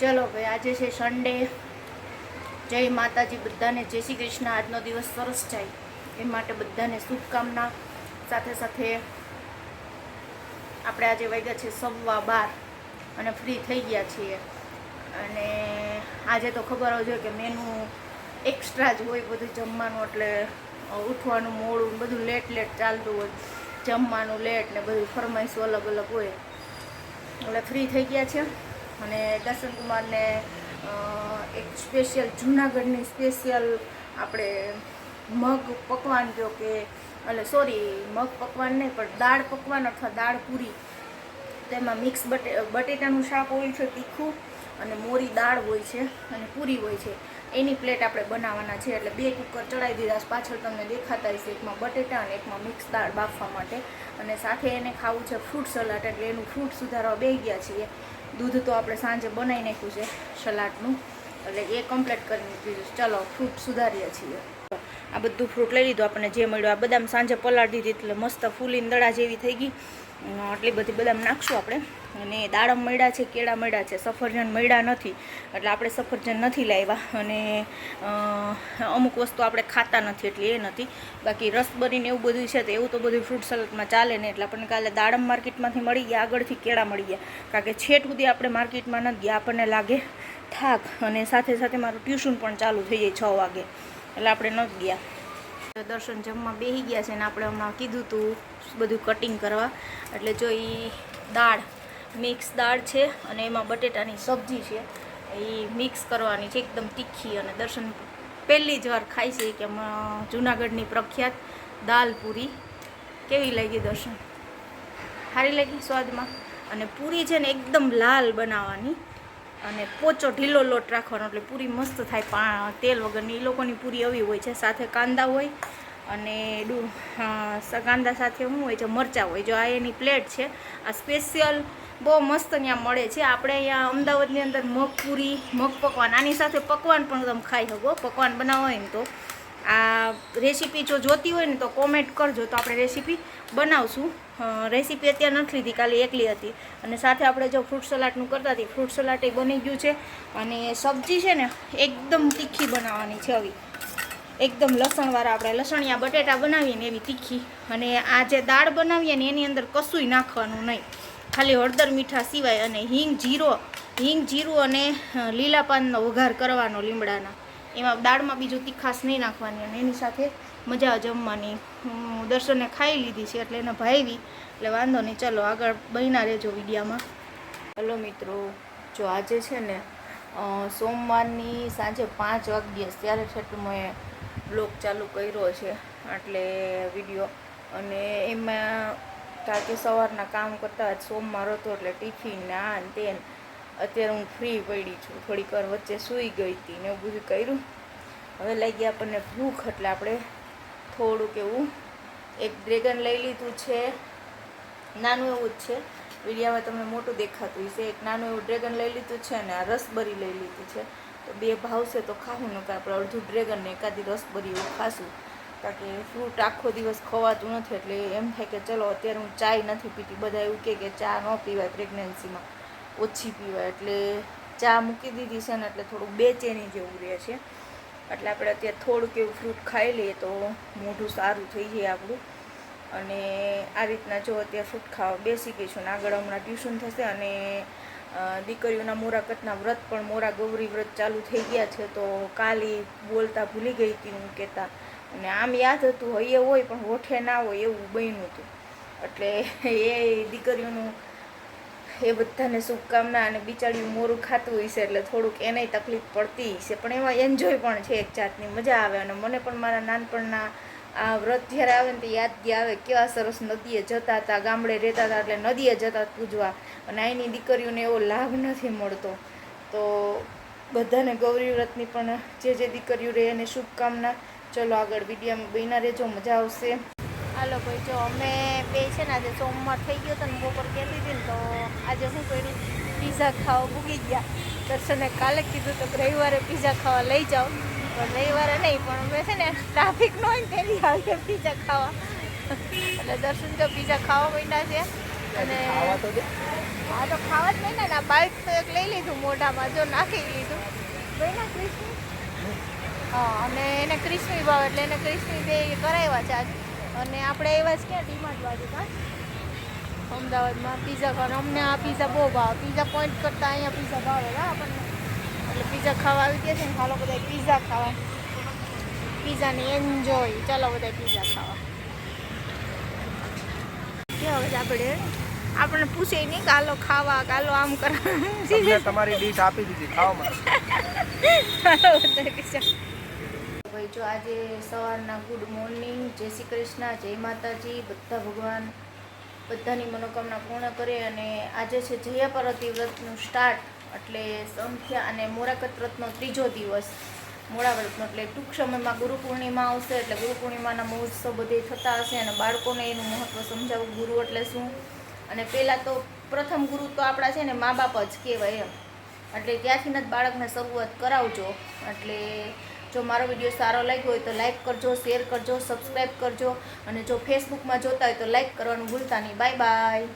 ચલો ભાઈ આજે છે સન્ડે જય માતાજી, બધાને જય શ્રી કૃષ્ણ. આજનો દિવસ સરસ જાય એ માટે બધાને શુભકામના. સાથે સાથે આપણે આજે વાગ્યા છે સવા બાર અને ફ્રી થઈ ગયા છીએ. અને આજે તો ખબર જ હોય કે મેનુ એક્સ્ટ્રા જ હોય બધું જમવાનું, એટલે ઉઠવાનું, મોડું બધું લેટ લેટ ચાલતું હોય. જમવાનું લેટ ને બધું ફરમાઈશું અલગ અલગ હોય. એટલે ફ્રી થઈ ગયા છે. અને દર્શન કુમારને એક સ્પેશિયલ જૂનાગઢની સ્પેશિયલ આપણે મગ પકવાન જો કે, એટલે સોરી મગ પકવાન નહીં, પણ દાળ પકવાન અથવા દાળ પૂરી. તેમાં મિક્સ બટે, બટેટાનું શાક હોય છે, તીખું અને મોરી દાળ હોય છે અને પૂરી હોય છે. એની પ્લેટ આપણે બનાવવાના છે, એટલે બે કુકર ચડાવી દીધા. પાછળ તમને દેખાતા હશે, એકમાં બટેટા અને એકમાં મિક્સ દાળ બાફવા માટે. અને સાથે એને ખાવું છે ફ્રૂટ સલાડ એટલે એનું ફ્રૂટ સુધારવા બે ગયા છીએ. દૂધ તો આપણે સાંજે બનાવી નાખ્યું છે સલાડનું એટલે એ કમ્પ્લીટ કરી દીધું. ચલો ફ્રૂટ સુધારીએ છીએ આ બધું ફ્રૂટ લઈ લીધું આપણને જે મળ્યું. આ બદામ સાંજે પલાળી દીધી એટલે મસ્ત ફૂલીને દડા જેવી થઈ ગઈ. આટલી બધી બદામ નાખશું આપણે. અને દાડમ મળ્યા છે, કેળા મળ્યા છે. સફરજન મળ્યા નથી. એટલે આપણે સફરજન નથી લાવ્યા. અને અમુક વસ્તુ આપણે ખાતા નથી એટલે એ નથી. બાકી રસબરીને એવું બધું છે તો એવું તો બધું ફ્રૂટ સલાડમાં ચાલે ને એટલે આપણને કાલે દાડમ માર્કેટમાંથી મળી ગયા, આગળથી કેળા મળી ગયા. કારણ કે છેટ સુધી આપણે માર્કેટમાં નથી ગયા. આપણને લાગે થાક. અને સાથે સાથે મારું ટ્યુશન પણ ચાલુ થઈ જાય છ વાગે. એટલે આપણે નથી ગયા. દર્શન જમવા બેસી ગયા છે ને આપણે હમણાં કીધું હતું બધું કટિંગ કરવા. એટલે જો એ દાળ મિક્સ દાળ છે અને એમાં બટેટાની સબ્જી છે. એ મિક્સ કરવાની છે, એકદમ તીખી અને દર્શન પહેલી જ વાર ખાય છે કે જુનાગઢની પ્રખ્યાત દાલ પૂરી. કેવી લાગી દર્શન? સારી લાગી સ્વાદમાં? અને પૂરી છે ને એકદમ લાલ બનાવવાની. અને પોચો ઢીલો લોટ રાખવાનો એટલે પૂરી મસ્ત થાય. પા, તેલ વગરની એ લોકોની પૂરી આવી હોય છે. સાથે કાંદા હોય અને કાંદા સાથે શું હોય છે, મરચાં હોય. જો આ એની પ્લેટ છે, આ સ્પેશિયલ બહુ મસ્ત ત્યાં મળે છે. આપણે અહીંયા અમદાવાદની અંદર મગપુરી મગ પકવાન, આની સાથે પકવાન પણ તમે ખાઈ શકો. પકવાન બનાવો હોય ને તો. આ રેસીપી જો જોતી હોય ને તો કોમેન્ટ કરજો તો આપણે રેસીપી બનાવશું. રેસીપી અત્યારે નથી લીધી, કાલે એકલી હતી. અને સાથે આપણે જો ફ્રૂટ સલાડનું કરતા હતી ફ્રૂટ સલાડ એ બની ગયું છે. અને સબ્જી છે ને, એકદમ તીખી બનાવવાની છે આવી. એકદમ લસણવાળા આપણે લસણિયા, બટેટા બનાવીએ ને એવી તીખી. અને આ જે દાળ બનાવીએ ને, એની અંદર કશુંય નાખવાનું નહીં. ખાલી હળદર મીઠા સિવાય અને હિંગ જીરો, હિંગ જીરું અને લીલા પાનનો વઘાર કરવાનો લીમડાના. એમાં દાળમાં બીજું તીખાશ નહીં નાખવાની અને એની સાથે મજા જમવાની. હું દર્શને ખાઈ લીધી છે એટલે એને ભાવી એટલે વાંધો નહીં, ચલો આગળ બન્યા રહેજો વિડીયામાં. હલો મિત્રો, જો આજે છે ને સોમવારની સાંજે પાંચ વાગ્યે ત્યારે છઠ્ઠું મેં બ્લોગ ચાલુ કર્યો છે, એટલે વીડિયો. અને એમાં કારણ કે સવારના કામ કરતા જ સોમવાર હતો એટલે ટિફિન ને આ ને તે અત્યારે હું ફ્રી પડી છું. થોડીક વાર વચ્ચે સૂઈ ગઈ હતી ને એવું બધું કર્યું. હવે લાગી આપણને ભૂખ, એટલે આપણે થોડુંક એવું, એક ડ્રેગન લઈ લીધું છે. નાનું એવું જ છે. વિડીયામાં તમને મોટું દેખાતું હશે. એક નાનું એવું ડ્રેગન લઈ લીધું છે અને આ રસબરી લઈ લીધી છે. તો બે ભાવશે તો ખાવું ન કે આપણે અડધું ડ્રેગન ને એકાદી રસબરી એવું ખાશું. કારણ કે ફ્રૂટ આખો દિવસ ખવાતું નથી, એટલે એમ થાય કે ચલો, અત્યારે હું ચાય નથી પીતી. બધા એવું કહે કે ચા ન પીવાય પ્રેગ્નન્સીમાં ઓછી પીવાય. એટલે ચા મૂકી દીધી છે ને એટલે થોડું બેચેની જેવું રહે છે. એટલે આપણે અત્યારે થોડુંક એવું ફ્રૂટ ખાઈ લઈએ તો મોઢું સારું થઈ જાય આપણું. અને આ રીતના જો અત્યારે ફ્રૂટ ખાવા બેસી ગઈ છું ને આગળ હમણાં ટ્યુશન થશે અને દીકરીઓના મોરાકતના વ્રત પણ, મોરા ગૌરી વ્રત ચાલુ થઈ ગયા છે તો કાલે બોલતા ભૂલી ગઈ હતી હું કહેતા. અને આમ યાદ હતું, હૈયે હોય પણ હોઠે ના હોય એવું બન્યું હતું. એટલે એ દીકરીઓનું એ બધાને શુભકામના અને બિચાર્યું મોરું ખાતું હશે એટલે થોડુંક એનેય તકલીફ પડતી હશે. પણ એમાં એન્જોય પણ છે એક જાતની, મજા આવે અને મને પણ મારા નાનપણના આ વ્રત જ્યારે આવે ને તે યાદગી આવે કેવા સરસ નદીએ જતા હતા, ગામડે રહેતા હતા એટલે નદીએ જતા પૂજવા. અને અહીંની દીકરીઓને એવો લાભ નથી મળતો. તો બધાને ગૌરી વ્રતની પણ જે જે દીકરીઓ રહે એને શુભકામના. ચલો આગળ વિડીયામાં બન્યા રહેજો, મજા આવશે. હાલો ભાઈ જો અમે બે છે ને આજે સોમવાર થઈ ગયો હતો ને બપોર કહેતી હતી ને તો આજે શું કર્યું? પીઝા ખાવા ભૂગી ગયા. દર્શને કાલે કીધું તો રવિવારે પીઝા ખાવા લઈ જાઓ. પણ રવિવારે નહીં પણ અમે છે ને ટ્રાફિક ન હોય ને તેની આવીએ પીઝા ખાવા. એટલે દર્શન તો પીઝા ખાવા માંડ્યા છે. અને તો આ તો ખાવા જ નહીં ને બાઇક તો એક લઈ લીધું મોઢામાં જો નાખી લીધું. ભાઈ ક્રિસ્મી હા અને એને ક્રિસ્મી ભાવ એટલે એને ક્રિસ્મી બે કરાવ્યા છે આજ. અને આપણે એવા જ ક્યાં ડીમાર્ટ બાજુ કા અમદાવાદમાં પીઝા ખાવાનું. અમને આ પીઝા બહુ ભાવે. પીઝા પોઈન્ટ કરતાં અહીંયા પીઝા ભાવે હા આપણને. એટલે પીઝા ખાવા આવી ગયા છે ને હાલો બધા પીઝા ખાવા. પીઝાની એન્જોય ચાલો બધા પીઝા ખાવા. કેવા બધા આપણે આપણને પૂછે નહીં કાલો ખાવા કાલો આમ કરવા. તમારી ડીશ આપી દીધી ખાવામાં. જો આજે સવારના ગુડ મોર્નિંગ, જય શ્રી કૃષ્ણ, જય માતાજી, બધા ભગવાન બધાની મનોકામના પૂર્ણ કરે અને આજે છે જયા પાર્વતી વ્રતનું સ્ટાર્ટ એટલે સંખ્યા અને મોરાકત વ્રતનો ત્રીજો દિવસ. મોડા વ્રતનો એટલે ટૂંક સમયમાં ગુરુ પૂર્ણિમા આવશે, એટલે ગુરુ પૂર્ણિમાના મહોત્સવ બધે થતા હશે અને બાળકોને એનું મહત્ત્વ સમજાવવું ગુરુ એટલે શું? અને પહેલાં તો પ્રથમ ગુરુ તો આપણા છે ને મા બાપ જ કહેવાય એમ. એટલે ત્યાંથી જ બાળકને શરૂઆત કરાવજો. એટલે જો મારો વીડિયો સારો લાગ્યો હોય તો લાઈક કરજો, શેર કરજો સબસ્ક્રાઈબ કરજો અને જો ફેસબુકમાં જોતા હોય તો લાઈક કરવાનું ભૂલતા નહીં. Bye bye.